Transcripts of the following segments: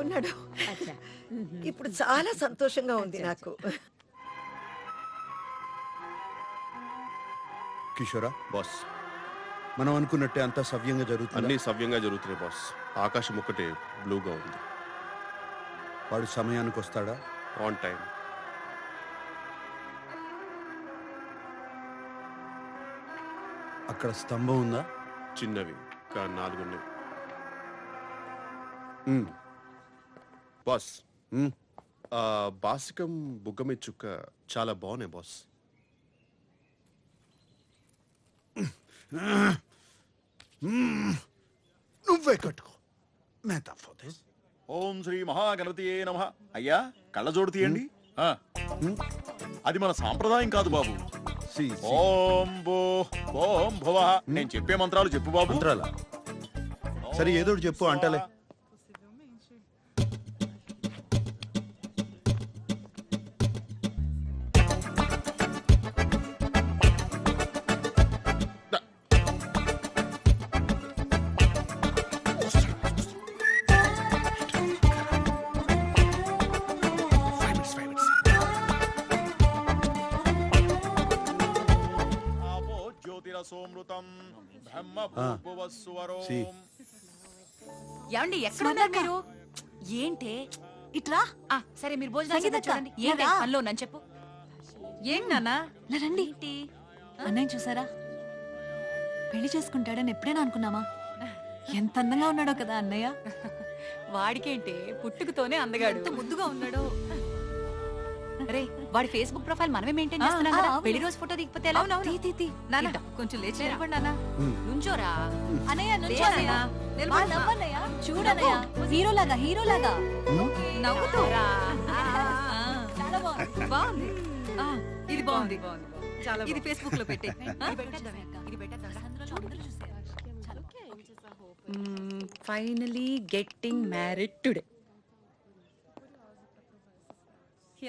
అచ్చా. ఇప్పుడు చాలా సంతోషంగా ఉంది నాకు. కిషోరా బాస్. మనం అనుకున్నట్టే అంతా సవ్యంగా జరుగుతుంది? అన్ని సవ్యంగా జరుగుతున్నాయి బాస్. ఆకాశం ఒక్కటే బ్లూగా ఉంది. వాడు సమయానికి వస్తాడా? ఆన్ టైం అక్కడ స్తంభం ఉందా? చిన్నవి ఇంకా నాలుగు ఉన్నాయి ఉమ్, బాస్. ఆ బాసికం బుగ్గ మీద చుక్క చాలా బాగున్నాయి బాస్ నువ్వే కట్టుకో. మేతా ఫోటోస్ ఓం శ్రీ మహాగణపతియే నమ. అయ్యా కళ్ళజోడు తీయండి. ఆ. అది మన సాంప్రదాయం కాదు బాబు. సి ఓం భూ ఓం భువ. నేను చెప్పే మంత్రాలు చెప్పు బాబు. మంత్రాల? సరే ఏదో చెప్పు అంటలే. ఏమండి ఎక్కడ ఉన్నారు మీరు? ఏంటే? ఇట్రా ఆ సరే మీరు భోజనం సంగీత చేద్దాం చూడండి. అక్క, ఏంటి? రా. పనిలో ఉన్నాను చెప్పు. ఏం నాన్నా? ఇలా రండి. అన్నయ్య చూసారా? పెళ్ళి చేసుకుంటాడని ఎప్పుడైనా అనుకున్నామా? ఎంత అందంగా ఉన్నాడో కదా అన్నయ్య. వాడికేంటే? పుట్టుకతోనే అందగాడు. ఎంత ముద్దుగా ఉన్నాడో. రే వాడి ఫేస్బుక్ ప్రొఫైల్ మనమే మెయింటైన్ చేస్తున్నాం కదా. పెళ్ళి రోజు ఫోటో దిగిపోతే ఎలా? తీ, తీ, తీ. నాన్న. కొంచెం లేచి. నిలబడి నాన్న. నుంచోరా? నుంచో. అన్నయ్య. మా నవ్వన్నయ్య? చూడన్నయ్య. హీరోలాగా హీరోలాగా. నవ్వుతూ రా. చాలా బాగుంది. బాగుంది. ఇది బాగుంది. ఇది ఫేస్బుక్లో పెట్టే. ఫైనలీ గెట్టింగ్ మ్యారీడ్ టుడే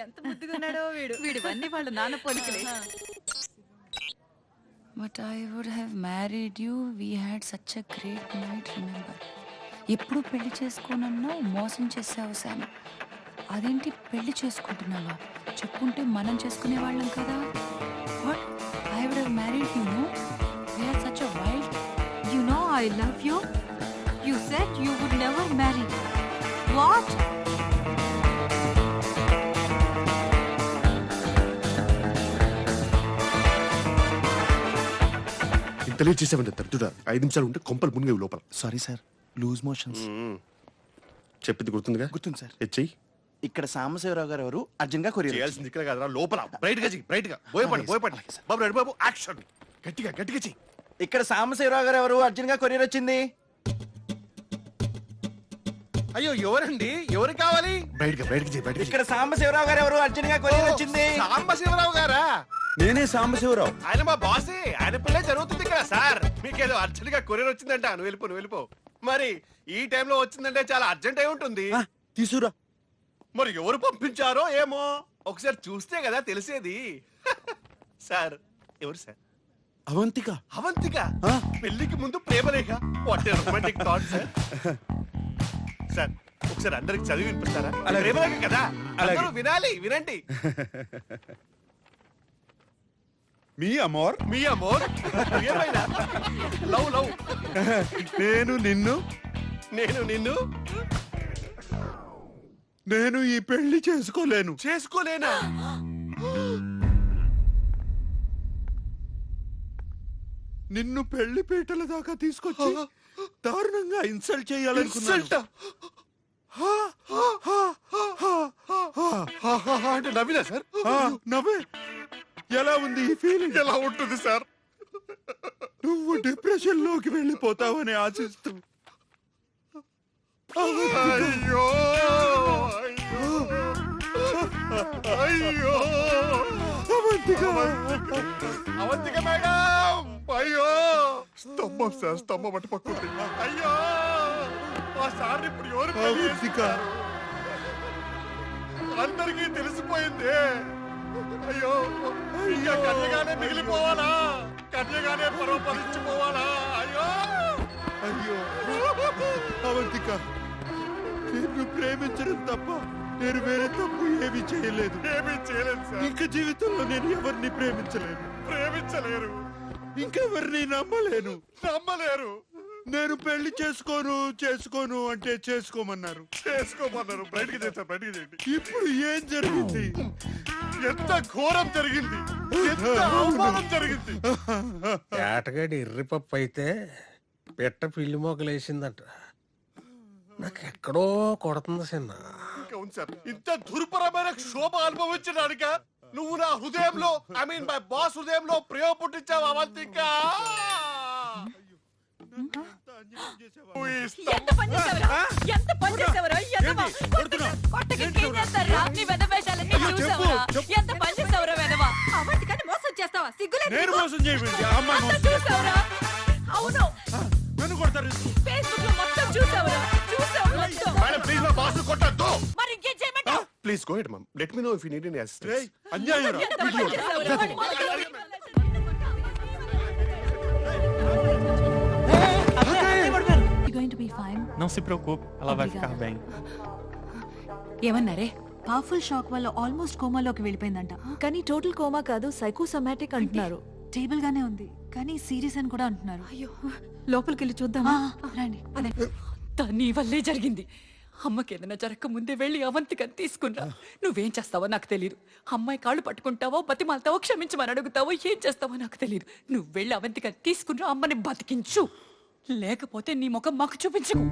ఎంత ముద్దుగా ఉన్నాడో వీడు వీడివన్నీ వాళ్ళ నాన్న పోలికలే. But I would have married you we had such a great night remember ఎప్పుడు పెళ్ళి చేసుకోనన్నావు? మోసం చేసావు శామ్ అదేంటి పెళ్ళి చేసుకుంటున్నావా? చెప్పుంటే మనం చేసుకునే వాళ్ళం కదా. What I would have married you know we are such a wild you know I love you you said you would never marry what చేసామంటే తరుతుడా ఐదు నిమిషాలు ఉంటే కొంపలు మునిగేవి లోపల. సారీ సార్ లూజ్ మోషన్స్ చెప్పింది గుర్తుందిగా? గుర్తుంది సార్ హెచ్ఐ ఇక్కడ సాంబశివరావు గారు ఎవరు? అర్జున్గా కొరియర్ చేయాల్సింది ఇక్కడ కాదురా లోపల. బ్రైట్గా చెయ్యి బ్రైట్గా. అలాగే సార్. బాబు రెడ్డి బాబు. యాక్షన్ గట్టిగా గట్టిగా చెయ్యి. ఇక్కడ సాంబశివరావు గారు ఎవరు? అర్జున్గా కొరియర్ వచ్చింది. అయ్యో ఎవరండి? ఎవరు కావాలి? బ్రైట్గా బ్రైట్గా చెయ్యి బ్రైట్ ఇక్కడ సాంబశివరావు గారు ఎవరు? అర్జున్గా కొరియర్ వచ్చింది. సాంబశివరావు గారా? నేనే సాంబశివరావు. ఆయన మా బాసే ఆయన మీకేదో అర్జెంట్గా కొరియర్ వచ్చిందంట. నువ్వు వెళ్ళిపో నువ్వు వెళ్ళిపో. మరి ఈ టైంలో వచ్చిందంటే చాలా అర్జెంట్ అయి ఉంటుంది. తీసురా మరి ఎవరు పంపించారో ఏమో? ఒకసారి చూస్తే కదా తెలిసేది. సార్ ఎవరు సార్? అవంతిక. అవంతిక? పెళ్ళికి ముందు ప్రేమలేఖ. What romantic thought sir sir ఒకసారి అందరికి చదివి వినిపిస్తారా. ప్రేమలేఖ కదా? అలాగే. వినాలి వినండి. మీ అమోర్ మీ అమోర్ ఏమైనా లవ్ లవ్ నేను నిన్ను నేను నిన్ను నేను ఈ పెళ్ళి చేసుకోలేను చేసుకోలేనా నిన్ను పెళ్ళి పీటల దాకా తీసుకొచ్చి దారుణంగా ఇన్సల్ట్ చేయాలనుకున్నాను ఇన్సల్ట్ అంటే నవ్వినా సార్ నవ్వే ఎలా ఉంది ఈ ఫీలింగ్ ఎలా ఉంటుంది సార్? నువ్వు డిప్రెషన్లోకి వెళ్ళిపోతావని ఆశిస్తూ. అయ్యో! అయ్యో! అవంతిక! అవంతిక మేడం! అయ్యో! స్తంభం సార్ స్తంభం అటు పక్కుంది అయ్యో! ఆ సార్ ఇప్పుడు ఎవరు అవంతిక! అందరికీ తెలిసిపోయింది. అయ్యో ఇంకా కన్యగానే మిగిలిపోవాలా? కన్యగానే పరోపరించిపోవాలా అయ్యో! అయ్యో అవంతిక నిన్ను ప్రేమించడం తప్ప నేను వేరే తప్పు ఏమీ చేయలేదు. ఏమీ చేయలేదు సార్. ఇంకా జీవితంలో నేను ఎవరిని ప్రేమించలేను? ప్రేమించలేరు. ఇంకెవరిని నమ్మలేను? నమ్మలేరు. నేను పెళ్ళి చేసుకోను చేసుకోను అంటే చేసుకోమన్నారు. చేసుకోమన్నారు. బయటికి చేశారు బయటికి చేయండి. ఇప్పుడు ఏం జరిగింది? ఎంత ఘోరం జరిగింది. ఎంత అవమానం జరిగింది. ఏటగాడి ఎర్రిపప్పు అయితే పిట్ట పిల్లి మొగలేసిందంట నాకు ఎక్కడో కొడుతుంది సార్. ఇంత దుర్భరమైన క్షోభ అనుభవించడానిక నువ్వు నా హృదయంలో ఐ మీన్ మై బాస్ హృదయంలో ప్రేమ పుట్టించావు అవంతిక. ఎంత పని చేసావురా? ఎంత పని చేసావురా? కొడుతున్నావు? కొట్టకి ఇంకేం చేస్తారురా? నీ మోసం చేయమండి ఆ అమ్మాయి అంతా మోసం చూసావురా? అవును. నన్ను కొడతారు ఫేస్బుక్లో మొత్తం చూసావురా? చూసావు మొత్తం. మేడం ప్లీజ్ మా బాస్ కొట్టద్దు. మరి ఇంకేం చేయమంటావు? Please go ahead mum let me know if you need any assistance అన్యాయం రా. Não se preocupe, ela vai ficar bem. ఏమన్నారే? పవర్ఫుల్ షాక్ వల్ల ఆల్మోస్ట్ కోమాలోకి వెళ్ళిపోయిందంట. కానీ టోటల్ కోమా కాదు సైకోసమాటిక్ అంటున్నారు. స్టేబుల్ గానే ఉంది. కానీ సీరియస్ అని కూడా అంటున్నారు. అయ్యో లోపలికి వెళ్ళి చూద్దామా రండి. నీ వల్లే జరిగింది. అమ్మకి ఏదైనా జరగక ముందే వెళ్ళి అవంతికని తీసుకున్నా నువ్వేం చేస్తావో నాకు తెలియదు అమ్మాయి కాళ్ళు పట్టుకుంటావో బతిమాలతావో క్షమించమని అడుగుతావో ఏం చేస్తావో నాకు తెలియదు నువ్వు వెళ్ళి అవంతికని తీసుకున్నా అమ్మని బతికించు. లేకపోతే నీ ముఖం మాకు చూపించకు.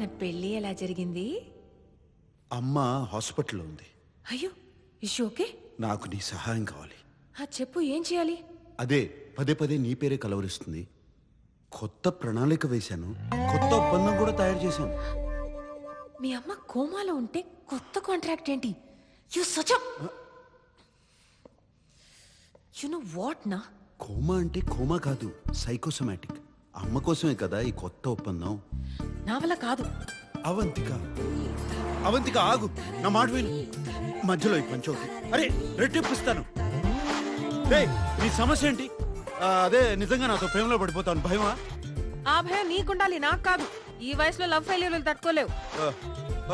మన పెళ్ళి ఎలా జరిగింది? అమ్మ హాస్పిటల్లో ఉంది. అయ్యో ఇష్యూ ఓకే? నాకు నీ సహాయం కావాలి. ఆ చెప్పు ఏం చేయాలి? అదే పదే పదే నీ పేరే కలవరిస్తుంది. కొత్త ప్రణాళిక వేశాను. కొత్త ఒప్పందం కూడా తయారు చేశాను. మీ అమ్మ కోమాలో ఉంటే కొత్త కాంట్రాక్ట్ ఏంటి? You such you know what నా? కోమా అంటే కోమా కాదు సైకోసమాటిక్ అమ్మ కోసమే కదా ఈ కొత్త ఒప్పందం? నా వల్ల కాదు. అవంతిక. అవంతిక ఆగు. నా మాట విను. మధ్యలో ఈ పంచోకి అరే రెట్టిప్పిస్తాను నీ సమస్య ఏంటి? ఆ, అదే నిజంగా నాతో ప్రేమలో పడిపోతాను. భయమా? ఆ భయం నీకుండాలి నాకు కాదు. ఈ వయసులో లవ్ ఫెయిల్యూర్లు తట్టుకోలేవు. ఆ,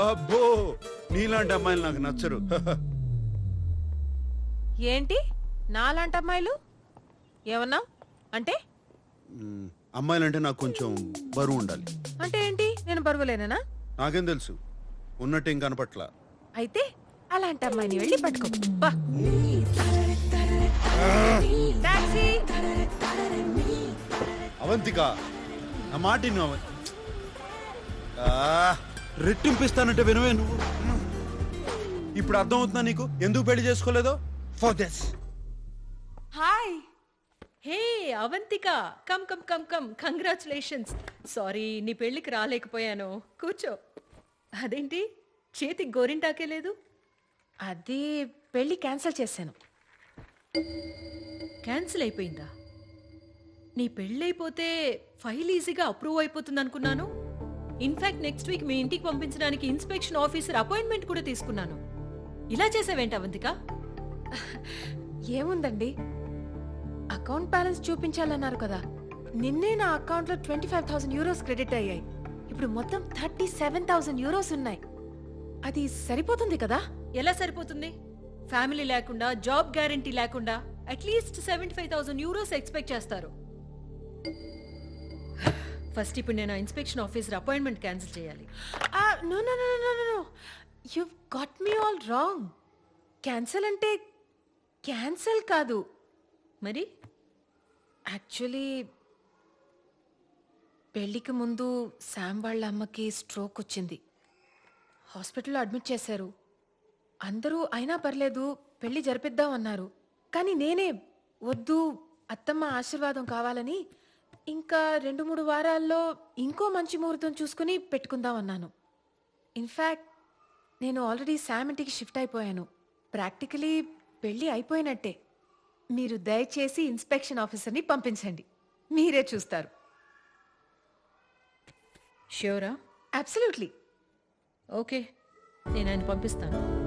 అబ్బో నీలాంటి అమ్మాయిలు నాకు నచ్చరు. ఏంటి? నాలాంటి అమ్మాయిలు? ఏమన్నా అంటే? మ్, అమ్మాయిలంటే నాకు కొంచెం బరువు ఉండాలి. అంటే ఏంటి? నేను బరువులేనా నాకేం తెలుసు. ఉన్నట్టేం కనపట్ల. అయితే అలాంటి అమ్మాయిని వెళ్ళి పట్టుకో. బా. టాక్సీ. అవంతిక నా మాట విను అవ ఆ, రెట్టింపిస్తానంటే వినవే నువ్వు. ఇప్పుడు అర్థమవుతుందా నీకు? ఎందుకు పెళ్ళి చేసుకోలేదో? For this hi hey Avantika come come come come congratulations. Sorry నీ పెళ్ళికి రాలేకపోయాను. కూర్చో. అదేంటి? చేతికి గోరింటాకే లేదు? అది పెళ్ళి క్యాన్సిల్ చేశాను. క్యాన్సిల్ అయిపోయిందా? నీ పెళ్ళైపోతే ఫైల్ ఈజీగా అప్రూవ్ అయిపోతుంది అనుకున్నాను ఇన్ఫాక్ట్ నెక్స్ట్ వీక్ మీ ఇంటికి పంపించడానికి ఇన్స్పెక్షన్ ఆఫీసర్ అపాయింట్మెంట్ కూడా తీసుకున్నాను. ఇలా చేసావేంటి అవంతిక? ఏముందండి? అకౌంట్ బ్యాలెన్స్ చూపించాలన్నారు కదా. నిన్నే నా అకౌంట్లో twenty five thousand euros credit అయ్యాయి. ఇప్పుడు మొత్తం థర్టీ సెవెన్ థౌసండ్ యూరోస్ ఉన్నాయి. అది సరిపోతుంది కదా? ఎలా సరిపోతుంది? ఫ్యామిలీ లేకుండా జాబ్ గ్యారంటీ లేకుండా at least seventy five thousand euros expect చేస్తారు. ఫస్ట్ ఇప్పుడు నేను ఇన్స్పెక్షన్ ఆఫీసర్ అపాయింట్మెంట్ క్యాన్సిల్ చేయాలి. No no no no no you got me all wrong cancel అంటే క్యాన్సిల్ కాదు. మరి? యాక్చువల్లీ పెళ్ళికి ముందు శామ్ వాళ్ళ అమ్మకి స్ట్రోక్ వచ్చింది. హాస్పిటల్లో అడ్మిట్ చేశారు. అందరూ అయినా పర్లేదు పెళ్ళి జరిపిద్దాం అన్నారు. కానీ నేనే వద్దు అత్తమ్మ ఆశీర్వాదం కావాలని ఇంకా రెండు మూడు వారాల్లో ఇంకో మంచి ముహూర్తం చూసుకుని పెట్టుకుందాం అన్నాను. ఇన్ఫ్యాక్ట్ నేను ఆల్రెడీ శామ్ ఇంటికి షిఫ్ట్ అయిపోయాను. ప్రాక్టికలీ పెళ్ళి అయిపోయినట్టే. మీరు దయచేసి ఇన్స్పెక్షన్ ఆఫీసర్ని పంపించండి. మీరే చూస్తారు. ష్యూరా అబ్సల్యూట్లీ ఓకే నేను ఆయన పంపిస్తాను.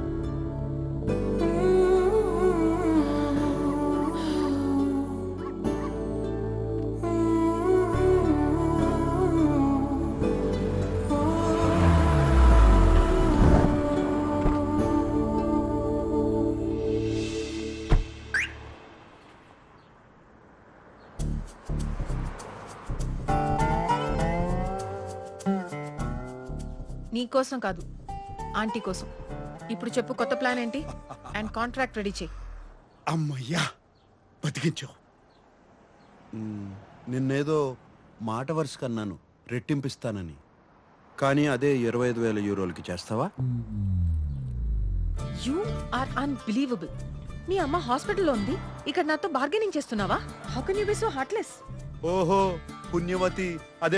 నీ కోసం కాదు ఆంటీ కోసం. ఇప్పుడు చెప్పు కొత్త ప్లాన్ ఏంటి? అండ్ కాంట్రాక్ట్ రెడీ చేయి. అమ్మయ్యా బతికించావు మ్, నిన్నేదో మాట వరుస కన్నాను రెట్టింపిస్తానని. కానీ అదే ఇరవై ఐదు వేల యూరోలకి చేస్తావా? యూ ఆర్ అన్బిలీవబుల్ మీ అమ్మ హాస్పిటల్లో ఉంది ఇక్కడ నాతో బార్గెనింగ్ చేస్తున్నావా? How can you be so heartless ఓహో పుణ్యవతి అదే